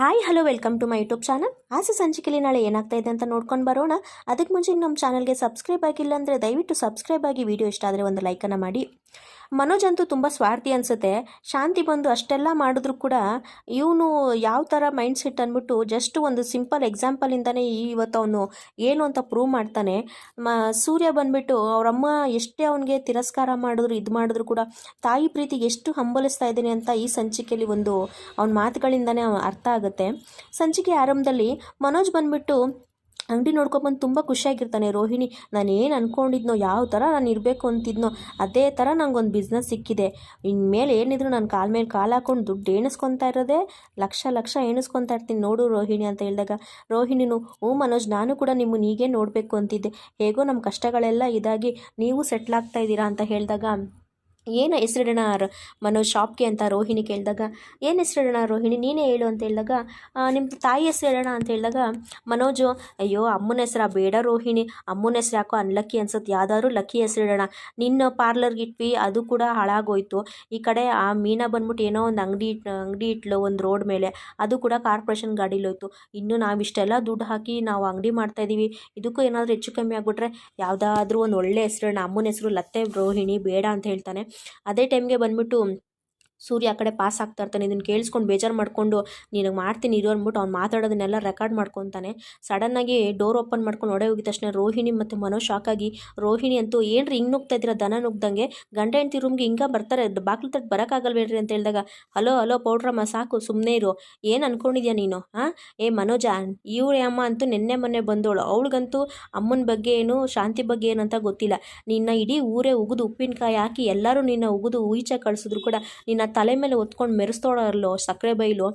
Hi hello welcome to my YouTube channel ಆಸೆ ಸಂಚಿಕೆಯಲ್ಲಿ ನಾಳೆ ಏನಾಗ್ತಾ ಇದೆ ಅಂತ ನೋಡ್ಕೊಂಡು ಬರೋಣ. ಅದಕ್ಕೆ ಮುಂಚೆ ನಮ್ಮ ಚಾನಲ್ಗೆ ಸಬ್ಸ್ಕ್ರೈಬ್ ಆಗಿಲ್ಲ ಅಂದರೆ ದಯವಿಟ್ಟು ಸಬ್ಸ್ಕ್ರೈಬ್ ಆಗಿ ವಿಡಿಯೋ ಇಷ್ಟ ಆದರೆ ಒಂದು ಲೈಕನ್ನು ಮಾಡಿ. ಮನೋಜ್ ಅಂತೂ ತುಂಬ ಸ್ವಾರ್ಥಿ ಅನಿಸುತ್ತೆ. ಶಾಂತಿ ಬಂದು ಅಷ್ಟೆಲ್ಲ ಮಾಡಿದ್ರು ಕೂಡ ಇವನು ಯಾವ ಥರ ಮೈಂಡ್ ಸೆಟ್ ಅಂದ್ಬಿಟ್ಟು ಜಸ್ಟ್ ಒಂದು ಸಿಂಪಲ್ ಎಕ್ಸಾಂಪಲಿಂದನೇ ಇವತ್ತು ಅವನು ಏನು ಅಂತ ಪ್ರೂವ್ ಮಾಡ್ತಾನೆ. ಮ, ಸೂರ್ಯ ಬಂದ್ಬಿಟ್ಟು ಅವರಮ್ಮ ಎಷ್ಟೇ ಅವನಿಗೆ ತಿರಸ್ಕಾರ ಮಾಡಿದ್ರು ಇದು ಮಾಡಿದ್ರು ಕೂಡ ತಾಯಿ ಪ್ರೀತಿಗೆ ಎಷ್ಟು ಹಂಬಲಿಸ್ತಾ ಇದ್ದೀನಿ ಅಂತ ಈ ಸಂಚಿಕೆಯಲ್ಲಿ ಒಂದು ಅವನ ಮಾತುಗಳಿಂದನೇ ಅರ್ಥ ಆಗುತ್ತೆ. ಸಂಚಿಕೆ ಆರಂಭದಲ್ಲಿ ಮನೋಜ್ ಬಂದ್ಬಿಟ್ಟು ಅಂಗಡಿ ನೋಡ್ಕೊಬಂದು ತುಂಬ ಖುಷಿಯಾಗಿರ್ತಾನೆ. ರೋಹಿಣಿ ನಾನು ಏನು ಅಂದ್ಕೊಂಡಿದ್ನೋ ಯಾವ ಥರ ನಾನು ಇರಬೇಕು ಅಂತಿದ್ನೋ, ಅದೇ ಥರ ನಂಗೊಂದು ಬಿಸ್ನೆಸ್ ಸಿಕ್ಕಿದೆ. ಇನ್ಮೇಲೆ ಏನಿದ್ರು ನಾನು ಕಾಲ ಮೇಲೆ ಕಾಲು ಹಾಕೊಂಡು ದುಡ್ಡು ಎಣಿಸ್ಕೊತಾ ಇರೋದೇ, ಲಕ್ಷ ಲಕ್ಷ ಎಣಿಸ್ಕೊತಾ ಇರ್ತೀನಿ ನೋಡು ರೋಹಿಣಿ ಅಂತ ಹೇಳಿದಾಗ. ರೋಹಿಣಿನು ಓ ಮನೋಜ್, ನಾನು ಕೂಡ ನಿಮ್ಮನ್ನು ಹೀಗೆ ನೋಡಬೇಕು ಅಂತಿದ್ದೆ. ಹೇಗೋ ನಮ್ಮ ಕಷ್ಟಗಳೆಲ್ಲ ಇದಾಗಿ ನೀವು ಸೆಟ್ಲ್ ಆಗ್ತಾ ಇದ್ದೀರಾ ಅಂತ ಹೇಳಿದಾಗ ಏನು ಹೆಸರಿಡೋಣ ಮನೋಜ್ ಶಾಪ್ಗೆ ಅಂತ ರೋಹಿಣಿ ಕೇಳಿದಾಗ, ಏನು ಹೆಸರಿಡೋಣ ರೋಹಿಣಿ, ನೀನೇ ಹೇಳು ಅಂತ ಹೇಳಿದಾಗ ನಿಮ್ಮ ತಾಯಿ ಹೆಸರು ಅಂತ ಹೇಳಿದಾಗ, ಮನೋಜು, ಅಯ್ಯೋ, ಅಮ್ಮನ ಹೆಸರ ಬೇಡ ರೋಹಿಣಿ, ಅಮ್ಮನ ಹೆಸರು ಯಾಕೋ ಅನ್ಲಕ್ಕಿ ಅನ್ಸುತ್ತೆ, ಯಾವ್ದಾದ್ರು ಲಕ್ಕಿ ಹೆಸರಿಡೋಣ. ನಿನ್ನ ಪಾರ್ಲರ್ಗೆ ಇಟ್ವಿ, ಅದು ಕೂಡ ಹಾಳಾಗೋಯ್ತು. ಈ ಕಡೆ ಆ ಮೀನಾ ಬಂದ್ಬಿಟ್ಟು ಏನೋ ಒಂದು ಅಂಗಡಿ ಅಂಗಡಿ ಇಟ್ಲು, ಒಂದು ರೋಡ್ ಮೇಲೆ, ಅದು ಕೂಡ ಕಾರ್ಪೊರೇಷನ್ ಗಾಡಿಲೋಯ್ತು ಹೋಯ್ತು. ಇನ್ನು ನಾವು ಇಷ್ಟೆಲ್ಲ ದುಡ್ಡು ಹಾಕಿ ನಾವು ಅಂಗಡಿ ಮಾಡ್ತಾ ಇದ್ದೀವಿ ಇದಕ್ಕೂ ಏನಾದರೂ ಹೆಚ್ಚು ಕಮ್ಮಿ ಆಗಿಬಿಟ್ರೆ, ಯಾವುದಾದ್ರೂ ಒಂದು ಒಳ್ಳೆ ಹೆಸರಿಡೋಣ ಅಮ್ಮನ ಹೆಸರು ಲತ್ತೆ ರೋಹಿಣಿ ಬೇಡ ಅಂತ ಹೇಳ್ತಾನೆ. ಅದೇ ಟೈಮ್ಗೆ ಬಂದ್ಬಿಟ್ಟು ಸೂರ್ಯ ಆ ಕಡೆ ಪಾಸ್ ಆಗ್ತಾ ಇರ್ತಾನೆ, ಇದನ್ನು ಕೇಳಿಸ್ಕೊಂಡು ಬೇಜಾರು ಮಾಡಿಕೊಂಡು ನಿನಗೆ ಮಾಡ್ತೀನಿ, ಇರೋ ಅಂದ್ಬಿಟ್ಟು ಅವ್ನು ಮಾತಾಡೋದನ್ನೆಲ್ಲ ರೆಕಾರ್ಡ್ ಮಾಡ್ಕೊತಾನೆ. ಸಡನ್ನಾಗಿ ಡೋರ್ ಓಪನ್ ಮಾಡ್ಕೊಂಡು ಒಡೆ ಹೋಗಿದ ತಕ್ಷಣ ರೋಹಿಣಿ ಮತ್ತು ಮನೋ ಶಾಕ್ ಆಗಿ, ರೋಹಿಣಿ ಅಂತೂ ಏನ್ರಿ ಹಿಂಗೆ ನುಗ್ತಾ ಇದ್ದೀರಾ? ದನ ನುಗ್ದಂಗೆ? ಗಂಡ ಹೆಂಡತಿ ರೂಮ್ಗೆ ಹಿಂಗೆ ಬರ್ತಾರೆ, ಬಾಗ್ಲು ತಟ್ಟು ಬರೋಕ್ಕಾಗಲ್ಬೇಡ್ರಿ ಅಂತ ಹೇಳಿದಾಗ, ಹಲೋ ಹಲೋ, ಪೌಡ್ರಮ್ಮ, ಸಾಕು ಸುಮ್ಮನೆ ಇರು. ಏನು ಅನ್ಕೊಂಡಿದ್ಯಾ ನೀನು? ಹಾಂ ಏ, ಮನೋಜ, ಇವಳೇ ಅಮ್ಮ ಅಂತೂ ನಿನ್ನೆ ಮೊನ್ನೆ ಬಂದೋಳು ಅವಳಿಗಂತೂ ಅಮ್ಮನ ಬಗ್ಗೆ ಏನು, ಶಾಂತಿ ಬಗ್ಗೆ ಏನಂತ ಗೊತ್ತಿಲ್ಲ. ನಿನ್ನ ಇಡೀ ಊರೇ ಉಗಿದು ಉಪ್ಪಿನಕಾಯಿ ಹಾಕಿ ಎಲ್ಲರೂ ನಿನ್ನ ಉಗಿದು ಈಚೆ ಕಳಿಸಿದ್ರು ಕೂಡ ನಿನ್ನ ತಲೆ ಮೇಲೆ ಹೊತ್ಕೊಂಡು ಮೆರೆಸ್ತೋಳಲ್ಲೋ ಸಕ್ಕರೆ ಬೈಲು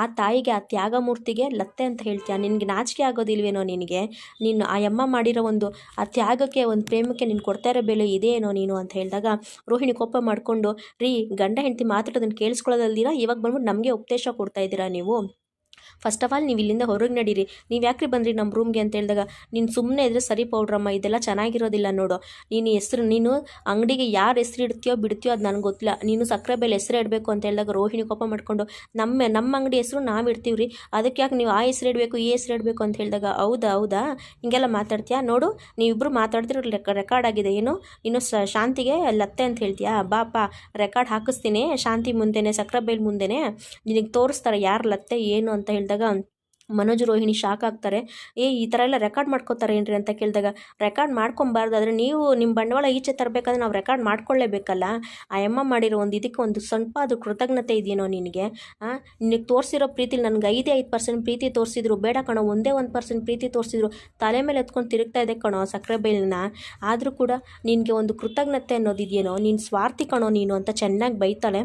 ಆ ತಾಯಿಗೆ, ಆ ತ್ಯಾಗಮೂರ್ತಿಗೆ ಲತ್ತೆ ಅಂತ ಹೇಳ್ತೀಯ? ನಿನಗೆ ನಾಚಿಕೆ ಆಗೋದಿಲ್ವೇನೋ ನಿನಗೆ? ನೀನು ಆ ಅಮ್ಮ ಮಾಡಿರೋ ಒಂದು, ಆ ತ್ಯಾಗಕ್ಕೆ, ಒಂದು ಪ್ರೇಮಕ್ಕೆ ನೀನು ಕೊಡ್ತಾ ಇರೋ ಬೆಲೆ ಇದೇನೋ ನೀನು ಅಂತ ಹೇಳಿದಾಗ ರೋಹಿಣಿ ಕೋಪ ಮಾಡಿಕೊಂಡು, ರೀ ಗಂಡ ಹೆಂಡತಿ ಮಾತಾಡೋದನ್ನು ಕೇಳಿಸ್ಕೊಳ್ಳೋದಲ್ದಿರ? ಇವಾಗ ಬಂದ್ಬಿಟ್ಟು ನಮಗೆ ಉಪದೇಶ ಕೊಡ್ತಾ ಇದ್ದೀರಾ ನೀವು? ಫಸ್ಟ್ ಆಫ್ ಆಲ್ ನೀವು ಇಲ್ಲಿಂದ ಹೊರಗೆ ನಡೀರಿ. ನೀವು ಯಾಕ್ರಿ ಬಂದ್ರಿ ನಮ್ಮ ರೂಮ್ಗೆ ಅಂತ ಹೇಳಿದಾಗ, ನೀನು ಸುಮ್ಮನೆ ಇದ್ರೆ ಸರಿ ಪೌಡ್ರಮ್ಮ ಇದೆಲ್ಲ ಚೆನ್ನಾಗಿರೋದಿಲ್ಲ ನೋಡು. ನೀನು ಹೆಸ್ರು, ನೀನು ಅಂಗಡಿಗೆ ಯಾರು ಹೆಸ್ರು ಇಡ್ತೀಯೋ ಬಿಡ್ತೀಯೋ ಅದು ನನಗೆ ಗೊತ್ತಿಲ್ಲ. ನೀನು ಸಕ್ಕರೆ ಬೆಲೆ ಹೆಸ್ರು ಇಡಬೇಕು ಅಂತ ಹೇಳಿದಾಗ ರೋಹಿಣಿ ಕೋಪ ಮಾಡ್ಕೊಂಡು, ನಮ್ಮ ನಮ್ಮ ಅಂಗಡಿ ಹೆಸರು ನಾವು ಇಡ್ತೀವಿ ರೀ ಅದಕ್ಕೆ ಯಾಕೆ ನೀವು ಆ ಹೆಸ್ರು ಇಡಬೇಕು, ಈ ಹೆಸ್ರು ಇಡಬೇಕು ಅಂತ ಹೇಳಿದಾಗ, ಹೌದಾ ಹೌದಾ? ಹಿಂಗೆಲ್ಲ ಮಾತಾಡ್ತೀಯಾ? ನೋಡು ನೀವಿಬ್ಬರು ಮಾತಾಡ್ತಿರೋ ರೆಕಾರ್ಡ್ ಆಗಿದೆ. ಏನು? ಇನ್ನು ಶಾಂತಿಗೆ ಲತ್ತೆ ಅಂತ ಹೇಳ್ತೀಯಾ? ಬಾಪ ರೆಕಾರ್ಡ್ ಹಾಕಿಸ್ತೀನಿ. ಶಾಂತಿ ಮುಂದೆನೆ, ಸಕ್ಕರೆ ಬೈಲ್ ಮುಂದೆನೆ. ನಿನಗೆ ತೋರಿಸ್ತಾರೆ ಯಾರು ಲತ್ತೆ, ಏನು ಅಂತ ಹೇಳಿದಾಗ ಮನೋಜ್ ರೋಹಿಣಿ ಶಾಕ್ ಆಗ್ತಾರೆ. ಏ, ಈ ಥರ ಎಲ್ಲ ರೆಕಾರ್ಡ್ ಮಾಡ್ಕೋತಾರೆ ಏನ್ರಿ ಅಂತ ಕೇಳಿದಾಗ ರೆಕಾರ್ಡ್ ಮಾಡ್ಕೊಬಾರ್ದಾದ್ರೆ ನೀವು ನಿಮ್ಮ ಬಂಡವಾಳ ಈಚೆ ತರಬೇಕಾದ್ರೆ ನಾವು ರೆಕಾರ್ಡ್ ಮಾಡ್ಕೊಳ್ಳೇಬೇಕಲ್ಲ ಆ ಎಮ್ಮ ಮಾಡಿರೋ ಒಂದು ಇದಕ್ಕೆ ಒಂದು ಸ್ವಲ್ಪ ಅದು ಕೃತಜ್ಞತೆ ಇದೆಯೇನೋ ನಿನಗೆ? ನಿನಗೆ ತೋರಿಸಿರೋ ಪ್ರೀತಿಲಿ ನನಗೆ ಐದೇ ಐದು ಪರ್ಸೆಂಟ್ ಪ್ರೀತಿ ತೋರಿಸಿದ್ರು, ಬೇಡ ಕಣೋ, ಒಂದೇ ಒಂದು ಪರ್ಸೆಂಟ್ ಪ್ರೀತಿ ತೋರಿಸಿದ್ರು, ತಲೆ ಮೇಲೆ ಎತ್ಕೊಂಡು ತಿರುಗ್ತಾ ಇದೆ ಕಣೋ ಸಕ್ಕರೆ ಬೈಲನ್ನ? ಆದರೂ ಕೂಡ ನಿನಗೆ ಒಂದು ಕೃತಜ್ಞತೆ ಅನ್ನೋದಿದೆಯೇನೋ ನೀನು ಸ್ವಾರ್ಥಿ ಕಣೋ ನೀನು ಅಂತ ಚೆನ್ನಾಗಿ ಬೈತಾಳೆ.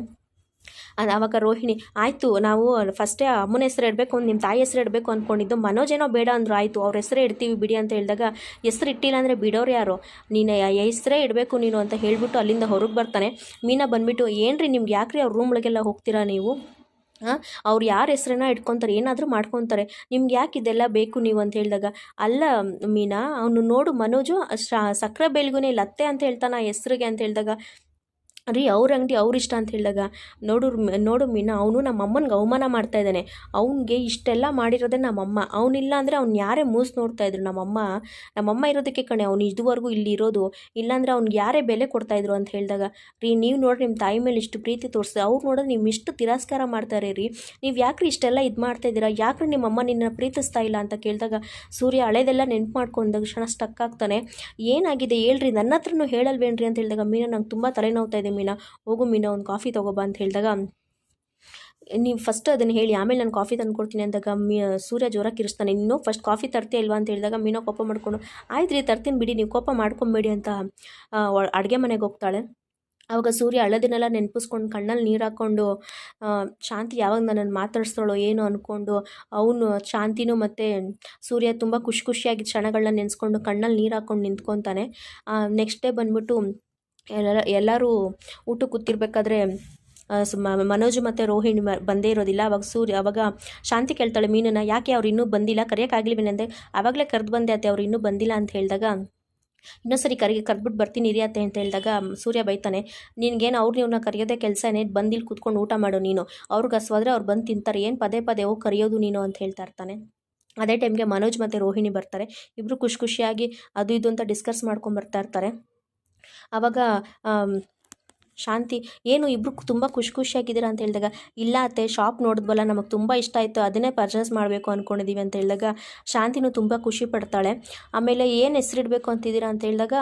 ಆವಾಗ ರೋಹಿಣಿ, ಆಯಿತು, ನಾವು ಫಸ್ಟೇ ಅಮ್ಮನ ಹೆಸರು ಇಡಬೇಕು ನಿಮ್ಮ ತಾಯಿ ಹೆಸರು ಇಡಬೇಕು ಅಂದ್ಕೊಂಡಿದ್ದು ಮನೋಜೇನೋ ಬೇಡ ಅಂದರು, ಆಯಿತು, ಅವ್ರ ಹೆಸರೇ ಇಡ್ತೀವಿ ಬಿಡಿ ಅಂತ ಹೇಳಿದಾಗ, ಹೆಸರು ಇಟ್ಟಿಲ್ಲ ಅಂದರೆ ಬಿಡೋರು ಯಾರು? ನೀನು ಹೆಸರೇ ಇಡಬೇಕು ನೀನು ಅಂತ ಹೇಳಿಬಿಟ್ಟು ಅಲ್ಲಿಂದ ಹೊರಗೆ ಬರ್ತಾನೆ. ಮೀನಾ ಬಂದುಬಿಟ್ಟು, ಏನ್ರಿ, ನಿಮ್ಗೆ ಯಾಕ್ರಿ ಅವ್ರ ರೂಮ್ ಒಳಗೆಲ್ಲ ಹೋಗ್ತೀರಾ ನೀವು? ಹಾಂ ಅವ್ರು ಯಾರ ಹೆಸ್ರನ್ನ ಇಟ್ಕೊತಾರೆ, ಏನಾದರೂ ಮಾಡ್ಕೊತಾರೆ, ನಿಮ್ಗೆ ಯಾಕೆ ಇದೆಲ್ಲ ಬೇಕು ನೀವು? ಅಂತ ಹೇಳಿದಾಗ, ಅಲ್ಲ, ಮೀನಾ, ಅವನು ನೋಡು ಮನೋಜು ಸಕ್ಕರೆ ಬೆಲ್ಗುನೇ ಲತ್ತೆ ಅಂತ ಹೇಳ್ತಾನೆ ಹೆಸ್ರಿಗೆ ಅಂತ ಹೇಳಿದಾಗ ರೀ ಅವ್ರ ಅಂಗಡಿ ಅವ್ರ ಅಂತ ಹೇಳಿದಾಗ, ನೋಡು ನೋಡು ಮೀನಾ, ಅವನು ನಮ್ಮ ಅಮ್ಮನಿಗೆ ಅವಮಾನ ಮಾಡ್ತಾ ಇದ್ದಾನೆ. ಅವ್ನಿಗೆ ಇಷ್ಟೆಲ್ಲ ಮಾಡಿರೋದೇ ನಮ್ಮಮ್ಮ ಅವನಿಲ್ಲ ಅಂದರೆ ಅವ್ನು ಯಾರೇ ಮೂಸ್ ನೋಡ್ತಾ ಇದ್ರು ನಮ್ಮಮ್ಮ ನಮ್ಮಮ್ಮ ಇರೋದಕ್ಕೆ ಕಣೆ, ಅವ್ನು ಇದುವರೆಗೂ ಇಲ್ಲಿ ಇರೋದು. ಇಲ್ಲಾಂದರೆ ಅವ್ನಿಗೆ ಯಾರೇ ಬೆಲೆ ಕೊಡ್ತಾಯಿದ್ರು ಅಂತ ಹೇಳಿದಾಗ, ರೀ ನೀವು ನೋಡ್ರಿ ನಿಮ್ಮ ತಾಯಿ ಮೇಲೆ ಇಷ್ಟು ಪ್ರೀತಿ ತೋರಿಸಿ, ಅವ್ರು ನೋಡೋದು ನಿಮ್ಮ ಇಷ್ಟು ತಿರಸ್ಕಾರ ಮಾಡ್ತಾರೆ ರೀ. ನೀವು ಯಾಕ್ರಿ ಇಷ್ಟೆಲ್ಲ ಇದು ಮಾಡ್ತಾ ಇದ್ದೀರಾ? ಯಾಕ್ರಿ ನಿಮ್ಮಮ್ಮ ನಿನ್ನ ಪ್ರೀತಿಸ್ತಾ ಇಲ್ಲ ಅಂತ ಕೇಳಿದಾಗ, ಸೂರ್ಯ ಹಳೇದೆಲ್ಲ ನೆನ್ಪು ಮಾಡ್ಕೊಂಡ ಕ್ಷಣ ಸ್ಟಕ್ ಆಗ್ತಾನೆ. ಏನಾಗಿದೆ ಹೇಳ್ರಿ? ನನ್ನ ಹತ್ರನೂ ಹೇಳಲ್ವೇನ್ರಿ ಅಂತ ಹೇಳಿದಾಗ, ಮೀನಾ ನಂಗೆ ತುಂಬ ತಲೆನೋವ್ತಾ ಇದೆ. ಮೀನಾ, ಹೋಗು ಮೀನಾ, ಒಂದು ಕಾಫಿ ತೊಗೊಬಾ ಅಂತ ಹೇಳಿದಾಗ, ನೀವು ಫಸ್ಟ್ ಅದನ್ನು ಹೇಳಿ, ಆಮೇಲೆ ನಾನು ಕಾಫಿ ತಂದು ಕೊಡ್ತೀನಿ ಅಂದಾಗ ಮೀ, ಸೂರ್ಯ ಜ್ವರ ಕಿರಿಸ್ತಾನೆ ಇನ್ನೂ ಫಸ್ಟ್ ಕಾಫಿ ತರ್ತೀಯ ಇಲ್ವಾ ಅಂತ ಹೇಳಿದಾಗ ಮೀನೋ ಕೋಪ ಮಾಡ್ಕೊಂಡು, ಆಯ್ತು ರೀ, ತರ್ತೀನಿ ಬಿಡಿ, ನೀವು ಕೋಪ ಮಾಡ್ಕೊಬೇಡಿ ಅಂತ ಅಡುಗೆ ಮನೆಗೆ ಹೋಗ್ತಾಳೆ. ಆವಾಗ ಸೂರ್ಯ ಹಳದಿನೆಲ್ಲ ನೆನಪಿಸ್ಕೊಂಡು ಕಣ್ಣಲ್ಲಿ ನೀರು ಹಾಕ್ಕೊಂಡು ಶಾಂತಿ ಯಾವಾಗ ನನ್ನನ್ನು ಮಾತಾಡಿಸ್ತಾಳೋ ಏನು ಅಂದ್ಕೊಂಡು ಅವನು ಶಾಂತಿನೂ ಮತ್ತು ಸೂರ್ಯ ತುಂಬ ಖುಷಿ ಖುಷಿಯಾಗಿ ಕ್ಷಣಗಳನ್ನ ನೆನೆಸ್ಕೊಂಡು ಕಣ್ಣಲ್ಲಿ ನೀರು ಹಾಕ್ಕೊಂಡು ನಿಂತ್ಕೊತಾನೆ. ನೆಕ್ಸ್ಟ್ ಡೇ ಬಂದ್ಬಿಟ್ಟು ಎಲ್ಲ ಎಲ್ಲರೂ ಊಟಕ್ಕೆ ಕೂತಿರ್ಬೇಕಾದ್ರೆ ಮನೋಜ್ ಮತ್ತು ರೋಹಿಣಿ ಬಂದೇ ಇರೋದಿಲ್ಲ. ಅವಾಗ ಸೂರ್ಯ, ಅವಾಗ ಶಾಂತಿ ಕೇಳ್ತಾಳೆ, ಮೀನನ್ನು ಯಾಕೆ ಅವ್ರು ಇನ್ನೂ ಬಂದಿಲ್ಲ? ಕರೆಯೋಕ್ಕಾಗ್ಲಿವೇನೆ ಅಂದರೆ ಆವಾಗಲೇ ಕರೆದು ಬಂದೆ ಅತ್ತೆ, ಅವ್ರು ಇನ್ನೂ ಬಂದಿಲ್ಲ ಅಂತ ಹೇಳಿದಾಗ ಇನ್ನೊಂದ್ಸರಿ ಕರಿಗೆ ಕರ್ಬಿಟ್ಟು ಬರ್ತೀನಿ ಅತ್ತೆ, ಅಂತ ಹೇಳಿದಾಗ ಸೂರ್ಯ ಬೈತಾನೆ, ನಿನಗೇನು ಅವ್ರು ನೀವನ್ನ ಕರೆಯೋದೇ ಕೆಲಸ ಏನೇ? ಬಂದಿಲ್ಲಿ ಕೂತ್ಕೊಂಡು ಊಟ ಮಾಡು ನೀನು. ಅವ್ರಿಗೆ ಹಸ್ವಾದ್ರೆ ಅವ್ರು ಬಂದು ತಿಂತಾರೆ, ಏನು ಪದೇ ಪದೇ ಹೋಗಿ ಕರೆಯೋದು ನೀನು? ಅಂತ ಹೇಳ್ತಾ ಇರ್ತಾನೆ. ಅದೇ ಟೈಮ್ಗೆ ಮನೋಜ್ ಮತ್ತು ರೋಹಿಣಿ ಬರ್ತಾರೆ. ಇಬ್ಬರು ಖುಷಿ ಖುಷಿಯಾಗಿ ಅದು ಇದು ಅಂತ ಡಿಸ್ಕಸ್ ಮಾಡ್ಕೊಂಡು ಬರ್ತಾ ಇರ್ತಾರೆ. ಆವಾಗ ಶಾಂತಿ, ಏನು ಇಬ್ಬರು ತುಂಬ ಖುಷಿ ಖುಷಿಯಾಗಿದ್ದೀರಾ ಅಂತ ಹೇಳಿದಾಗ, ಇಲ್ಲ ಅತ್ತೆ ಶಾಪ್ ನೋಡಿದ್ವಲ್ಲ, ನಮಗೆ ತುಂಬ ಇಷ್ಟ ಆಯಿತು, ಅದನ್ನೇ ಪರ್ಚೇಸ್ ಮಾಡಬೇಕು ಅಂದ್ಕೊಂಡಿದ್ದೀವಿ ಅಂತ ಹೇಳಿದಾಗ, ಶಾಂತಿನೂ ತುಂಬ ಖುಷಿ ಪಡ್ತಾಳೆ. ಆಮೇಲೆ ಏನು ಹೆಸರಿಡಬೇಕು ಅಂತಿದ್ದೀರಾ ಅಂತ ಹೇಳಿದಾಗ,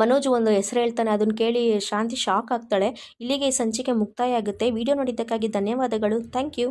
ಮನೋಜ್ ಒಂದು ಹೆಸರು ಹೇಳ್ತಾನೆ ಅದನ್ನು ಕೇಳಿ ಶಾಂತಿ ಶಾಕ್ ಆಗ್ತಾಳೆ. ಇಲ್ಲಿಗೆ ಈ ಸಂಚಿಕೆ ಮುಕ್ತಾಯ ಆಗುತ್ತೆ. ವಿಡಿಯೋ ನೋಡಿದ್ದಕ್ಕಾಗಿ ಧನ್ಯವಾದಗಳು. Thank you